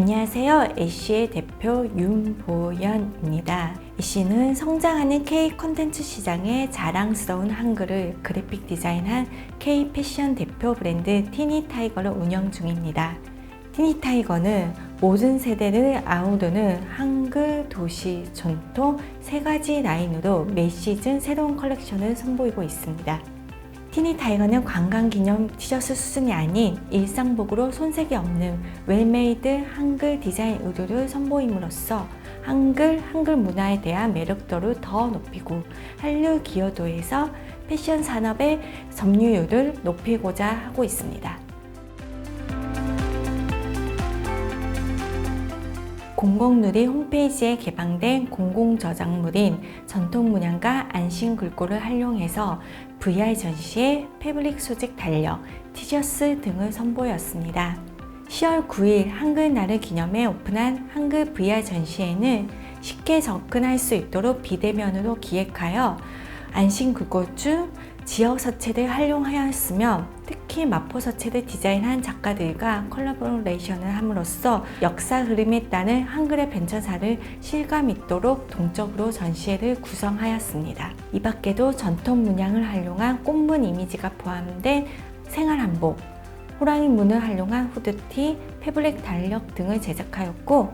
안녕하세요. 애쉬의 대표 윤보연입니다. 애쉬는 성장하는 K 콘텐츠 시장의 자랑스러운 한글을 그래픽 디자인한 K 패션 대표 브랜드 티니 타이거를 운영 중입니다. 티니 타이거는 모든 세대를 아우르는 한글, 도시, 전통 세 가지 라인으로 매 시즌 새로운 컬렉션을 선보이고 있습니다. 티니 타이거는 관광 기념 티셔츠 수준이 아닌 일상복으로 손색이 없는 웰메이드 한글 디자인 의류를 선보임으로써 한글, 한글 문화에 대한 매력도를 더 높이고 한류 기여도에서 패션 산업의 점유율을 높이고자 하고 있습니다. 공공누리 홈페이지에 개방된 공공저작물인 전통문양과 안심글꼴을 활용해서 VR 전시에 패브릭 소직 달력, 티셔츠 등을 선보였습니다. 10월 9일 한글날을 기념해 오픈한 한글 VR 전시회는 쉽게 접근할 수 있도록 비대면으로 기획하여 안심 글꼴 중 지역 서체를 활용하였으며 특히 마포 서체를 디자인한 작가들과 컬러버레이션을 함으로써 역사 흐름에 따른 한글의 변천사를 실감 있도록 동적으로 전시회를 구성하였습니다. 이 밖에도 전통 문양을 활용한 꽃문 이미지가 포함된 생활한복, 호랑이 문을 활용한 후드티, 패브릭 달력 등을 제작하였고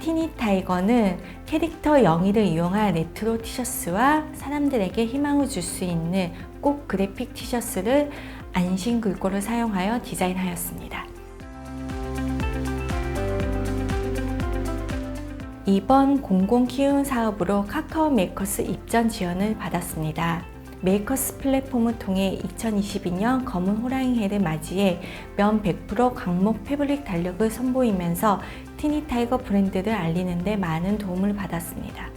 티니 타이거는 캐릭터 영의를 이용한 레트로 티셔츠와 사람들에게 희망을 줄 수 있는 꼭 그래픽 티셔츠를 안심 글꼴을 사용하여 디자인하였습니다. 이번 공공 키움 사업으로 카카오 메이커스 입점 지원을 받았습니다. 메이커스 플랫폼을 통해 2022년 검은 호랑이 해를 맞이해 면 100% 광목 패브릭 달력을 선보이면서 티니 타이거 브랜드를 알리는 데 많은 도움을 받았습니다.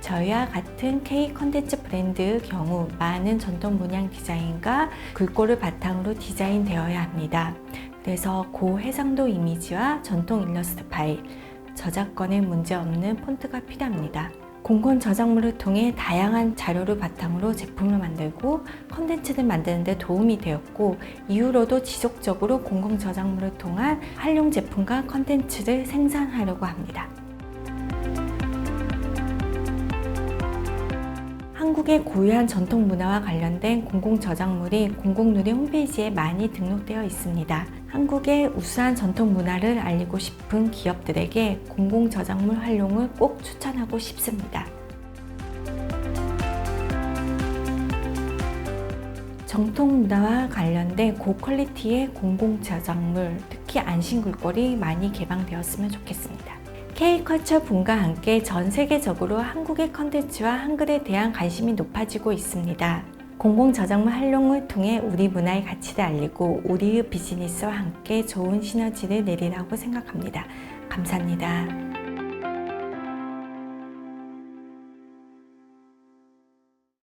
저희와 같은 K 컨텐츠 브랜드의 경우 많은 전통 문양 디자인과 글꼴을 바탕으로 디자인되어야 합니다. 그래서 고해상도 이미지와 전통 일러스트 파일, 저작권에 문제 없는 폰트가 필요합니다. 공건 저작물을 통해 다양한 자료를 바탕으로 제품을 만들고 컨텐츠를 만드는 데 도움이 되었고 이후로도 지속적으로 공공 저작물을 통한 활용 제품과 컨텐츠를 생산하려고 합니다. 한국의 고유한 전통 문화와 관련된 공공 저작물이 공공누리 홈페이지에 많이 등록되어 있습니다. 한국의 우수한 전통 문화를 알리고 싶은 기업들에게 공공 저작물 활용을 꼭 추천하고 싶습니다. 정통 문화와 관련된 고퀄리티의 공공 저작물, 특히 안심 글꼴이 많이 개방되었으면 좋겠습니다. K컬처 붐과 함께 전 세계적으로 한국의 컨텐츠와 한글에 대한 관심이 높아지고 있습니다. 공공 저작물 활용을 통해 우리 문화의 가치를 알리고 우리의 비즈니스와 함께 좋은 시너지를 내리라고 생각합니다. 감사합니다.